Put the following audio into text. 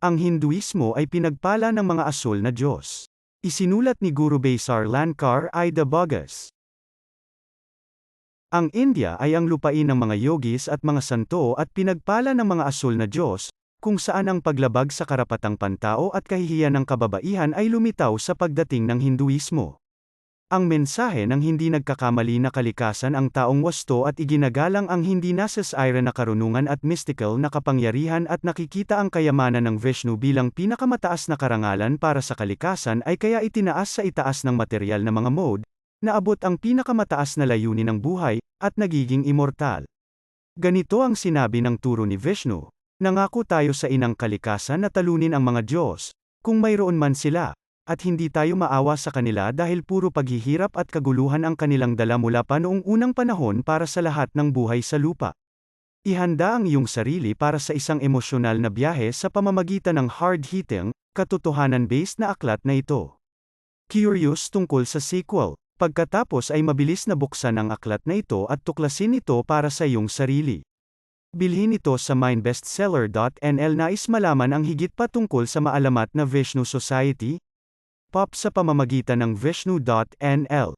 Ang Hinduismo ay pinagpala ng mga asol na Diyos. Isinulat ni Guru Besar Lankar Ida Bogas. Ang India ay ang lupain ng mga yogis at mga santo at pinagpala ng mga asol na Diyos, kung saan ang paglabag sa karapatang pantao at kahihiyan ng kababaihan ay lumitaw sa pagdating ng Hinduismo. Ang mensahe ng hindi nagkakamali na kalikasan ang taong wasto at iginagalang ang hindi nasasayra na karunungan at mystical na kapangyarihan at nakikita ang kayamanan ng Vishnu bilang pinakamataas na karangalan para sa kalikasan ay kaya itinaas sa itaas ng material na mga mode, naabot ang pinakamataas na layunin ng buhay, at nagiging immortal. Ganito ang sinabi ng turo ni Vishnu, Nangako tayo sa inang kalikasan na talunin ang mga Diyos, kung mayroon man sila, at hindi tayo maawa sa kanila dahil puro paghihirap at kaguluhan ang kanilang dala mula pa noong unang panahon para sa lahat ng buhay sa lupa. Ihanda ang iyong sarili para sa isang emosyonal na biyahe sa pamamagitan ng hard-hitting, katotohanan-based na aklat na ito. Curious tungkol sa sequel. Pagkatapos ay mabilis na buksan ang aklat na ito at tuklasin ito para sa iyong sarili. Bilhin ito sa mindbestseller.nl nais malaman ang higit pa tungkol sa maalamat na Vishnu Society, pop sa pamamagitan ng Vishnu.nl.